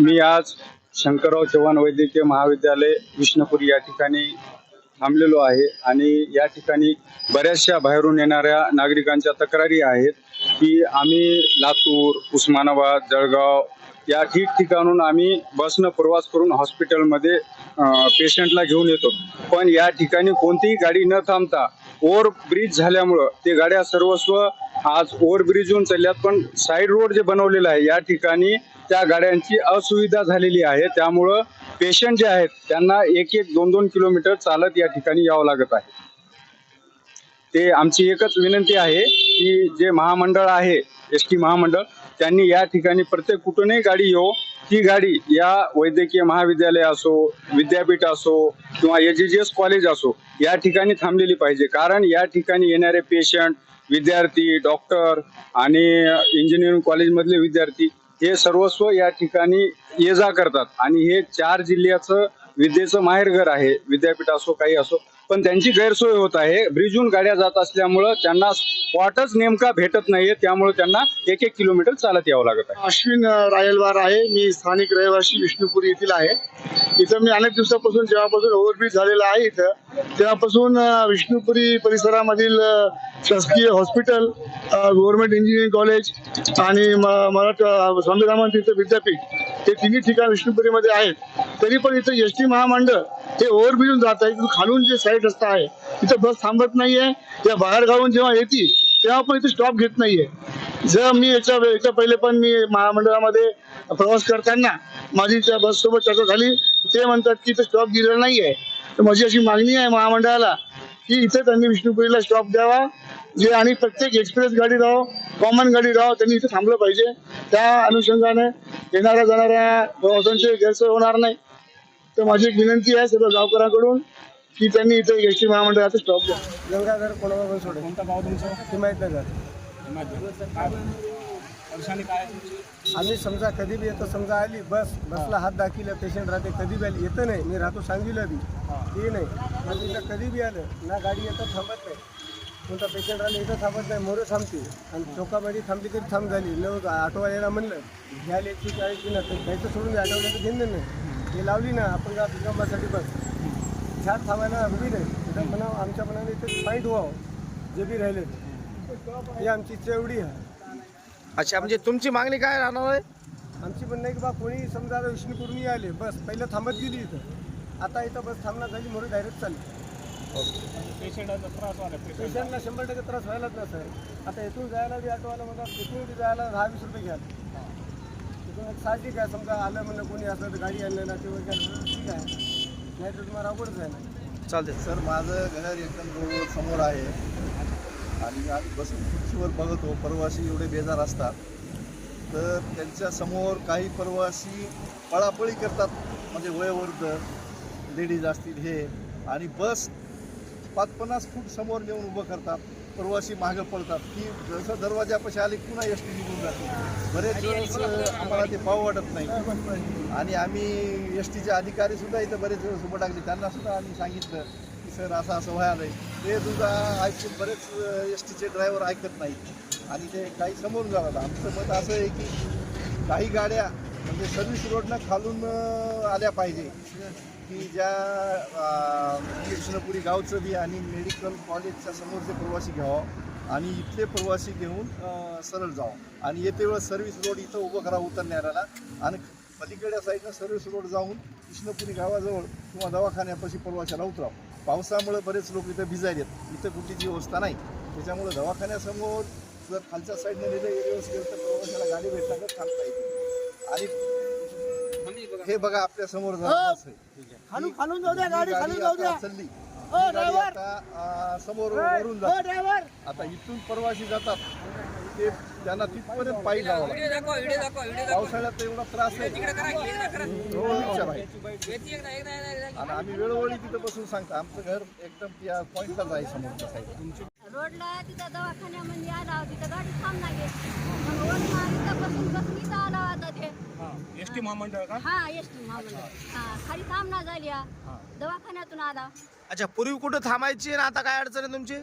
मी आज शंकरराव चव्हाण वैद्यकीय महाविद्यालय विष्णुपुरी या ठिकाणी थांबलेलो आहे आणि या ठिकाणी बऱ्याचशा बाहेरून येणाऱ्या नागरिकांच्या तक्रारी आहेत की आम्ही लातूर उस्मानाबाद जळगाव या ठिकठिकाणून आम्ही बसनं प्रवास करून हॉस्पिटलमध्ये पेशंटला घेऊन येतो. पण या ठिकाणी कोणतीही गाडी न थांबता ओव्हर ब्रिज झाल्यामुळं ते गाड्या सर्वस्व आज ओव्हर ब्रिजहून चालल्यात. पण साईड रोड जे बनवलेलं आहे या ठिकाणी त्या गाड्यांची असुविधा झालेली आहे. त्यामुळं पेशंट जे आहेत त्यांना एक एक दोन दोन किलोमीटर चालत या ठिकाणी यावं लागत आहे. ते आमची एकच विनंती आहे की जे महामंडळ आहे एस टी महामंडळ त्यांनी या ठिकाणी प्रत्येक कुठूनही गाडी येऊ ती गाडी या वैद्यकीय महाविद्यालय असो विद्यापीठ असो किंवा एस कॉलेज असो या ठिकाणी थांबलेली पाहिजे. कारण या ठिकाणी येणारे पेशंट विद्यार्थी डॉक्टर आणि इंजिनिअरिंग कॉलेजमधले विद्यार्थी हे सर्वस्व या ठिकाणी ये जा करतात. आणि हे चार जिल्ह्याचं विद्येचं माहेरघर आहे. विद्यापीठ असो काही असो पण त्यांची गैरसोय होत आहे. ब्रिजून गाड्या जात असल्यामुळं त्यांना स्पॉटच नेमका भेटत नाहीये. त्यामुळे त्यांना एक एक किलोमीटर चालत यावं लागत आहे. अश्विन रायलवार आहे. मी स्थानिक रहिवासी विष्णुपुरी येथील आहे. इथं मी अनेक दिवसापासून जेव्हापासून ओव्हरब्रिज झालेला आहे इथं तेव्हापासून विष्णुपुरी परिसरामधील शासकीय हॉस्पिटल गव्हर्नमेंट इंजिनिअरिंग कॉलेज आणि मराठा स्वामी रामानंद विद्यापीठ हे तिन्ही ठिकाण विष्णुपुरीमध्ये आहेत. तरी पण इथं एस टी महामंडळ हे ओव्हरब्रिजून जात आहे. खालून जे साईड रस्ता आहे तिथं बस थांबत नाहीये. त्या बाहेर गावून जेव्हा येते तेव्हा पण इथे स्टॉप घेत नाहीये. जर मी याच्या याच्या पहिले पण मी महामंडळामध्ये प्रवास करताना माझी त्या बस सोबत चर्चा झाली ते म्हणतात की इथे स्टॉप दिलेला नाहीये. तर माझी अशी मागणी आहे महामंडळाला की इथे त्यांनी विष्णुपुरीला स्टॉप द्यावा जे आणि प्रत्येक एक्सप्रेस गाडी राहो कॉमन गाडी राहो त्यांनी इथे थांबलं पाहिजे. त्या अनुषंगाने येणाऱ्या जाणाऱ्या प्रवासांची गैरसोय होणार नाही. तर माझी एक विनंती आहे सर्व गावकऱ्यांकडून की त्यांनी इथे एस टी महामंडळाचा स्टॉप द्या. कोणाला सोडे कोणता गाव तुमचं? हिमायतनगर. काय परेशानी काय आम्ही समजा कधी बी येतो समजा आली बस बसला हात दाखिला पेशंट राहते कधी बी आली येतं नाही. मी राहतो सांगलीला बी. ते नाही. पण इथं कधी बी आलं ना गाडी येतं थांबत नाही. कोणता पेशंट राहिलं इथं थांबत नाही मोरं थांबते. आणि चौकामध्ये थांबली तरी थांब झाली. न आठवायला म्हणलं घ्यायला एकशे चाळीस ना तर घ्यायचं सोडून द्या आठवड्याचं घेणं नाही. ते लावली ना आपण का पिकांबासाठी बस. ह्यात थांबायला हवी नाही. तिथं म्हणा आमच्या मनाने इथे फाईट व्हावं जे बी राहिले ही आमची इच्छा एवढी आहे. अच्छा म्हणजे तुमची मागणी काय राहणार आहे? आमची नाही की बा कोणी समजा आता विष्णुपुरमी आले बस पहिलं थांबत गेली इथं. आता इथं बस थांबणार झाली म्हणून डायरेक्ट चालली. पेशंटांचा त्रास व्हायला पेशंट पेशंटला शंभर टक्के त्रास व्हायलाच ना सर. आता इथून जायला बी ऑटोवाला म्हणतात इथून बी जायला दहा वीस रुपये घ्याल इथून एक साहजिक आहे समजा आलं म्हणलं कोणी असलं तर गाडी आणलं ना किंवा काय ठीक आहे. नाही तर तुम्हाला अवघडच आहे ना चालते सर माझं घर एकदम रोड समोर आहे. आणि आम्ही बसून खुर्चीवर बघतो प्रवासी एवढे बेजार असतात. तर त्यांच्यासमोर काही प्रवासी पळापळी करतात. म्हणजे वयोवृद्ध लेडीज असतील हे. आणि बस पाच पन्नास फूट समोर नेऊन उभं करतात. प्रवासी मागं पळतात. की जसं दरवाजापाशी आले पुन्हा एस टी निघून जाते. बरेच अं, आम्हाला ते पाव वाटत नाही. आणि आम्ही एस टीचे अधिकारी सुद्धा इथं बरेच दिवस उभं टाकले. त्यांना सुद्धा आम्ही सांगितलं की सर असं असं व्हायला ते सुद्धा ऐकून बरेच एस टीचे ड्रायव्हर ऐकत नाहीत. आणि ते काही समोरून जातात. आमचं मत असं आहे की काही गाड्या म्हणजे सर्व्हिस रोडनं खालून आल्या पाहिजे. की ज्या कृष्णपुरी गावचं बी आणि मेडिकल कॉलेजच्या समोरचे प्रवासी घ्यावं आणि इथले प्रवासी घेऊन सरळ जावं. आणि येते वेळ सर्व्हिस रोड इथं उभं करा उतरणाऱ्याला. आणि पलीकडच्या साईडनं सर्व्हिस रोड जाऊन कृष्णपुरी गावाजवळ किंवा दवाखान्यापाशी प्रवाशाला उतरावं. पावसामुळे बरेच लोक इथं भिजायलेत इथं कुठलीची व्यवस्था नाही. त्याच्यामुळे दवाखान्यासमोर जर खालच्या साईडनं व्यवस्थित गेलं तर प्रवाशाला गाडी भेटला तर थांबता येते आणि हे बघा आपल्यासमोर चालली. ही आता समोर वरून जाते. आता इथून प्रवासी जातात. ते त्यांना तिथपर्यंत पायी जावं लागतं. पावसाळ्यात तर एवढा त्रास आहे. आणि आम्ही वेळोवेळी तिथं बसून सांगतो. आमचं घर एकदम या पॉईंटलाच आहे समोरच्या साईडला रोडला तिथं दवाखान्यामध्ये आला तिथं गाडी बसून इथं आला होता ते. एस टी महामंडळ का? हा एस टी महामंडळ. हा खाली थांबणार झाली हा. दवाखान्यातून आला. अच्छा पूर्वी कुठं थांबायची आणि आता काय अडचण आहे तुमची?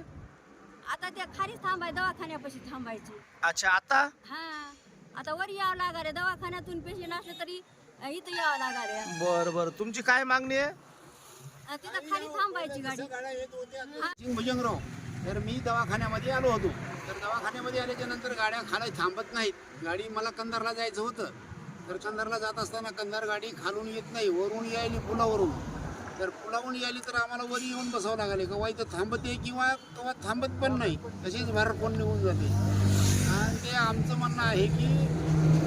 आता ते खाली थांबाय दवाखान्यापाशी थांबायची. अच्छा आता? हा. आता वर यावं लागाले दवाखान्यातून पेशंट असले तरी अं, इथं यावं लागाले बर बर. तुमची काय मागणी आहे? अं, तिथं खाली थांबायची गाडी. सिंग भुजंगराव. तर मी दवाखान्यामध्ये आलो होतो. तर दवाखान्यामध्ये आल्याच्यानंतर गाड्या खाली थांबत नाहीत. गाडी मला कंधारला जायचं होतं. तर कंधारला जात असताना कंधार गाडी खालून येत नाही. वरून यायली पुलावरून. तर पुलावून यायली तर आम्हाला वर येऊन बसावं लागले केव्हा इथं थांबते किंवा केव्हा थांबत पण नाही तशीच बाहेर कोण निघून जाते. आणि ते आमचं म्हणणं आहे की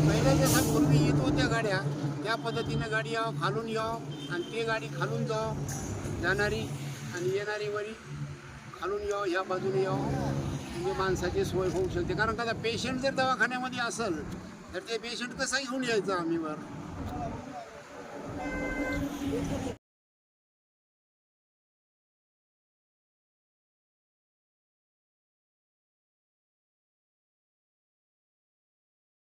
पहिल्या जसा पूर्वी येत होत्या गाड्या त्या पद्धतीनं गाडी यावं खालून यावं आणि ते गाडी खालून जावं जाणारी आणि येणारी वरी खालून यावं ह्या बाजूने यावं म्हणजे माणसाची सोय होऊ शकते. कारण का पेशंट जर दवाखान्यामध्ये असेल तर ते पेशंट कसं घेऊन यायचं आम्ही वर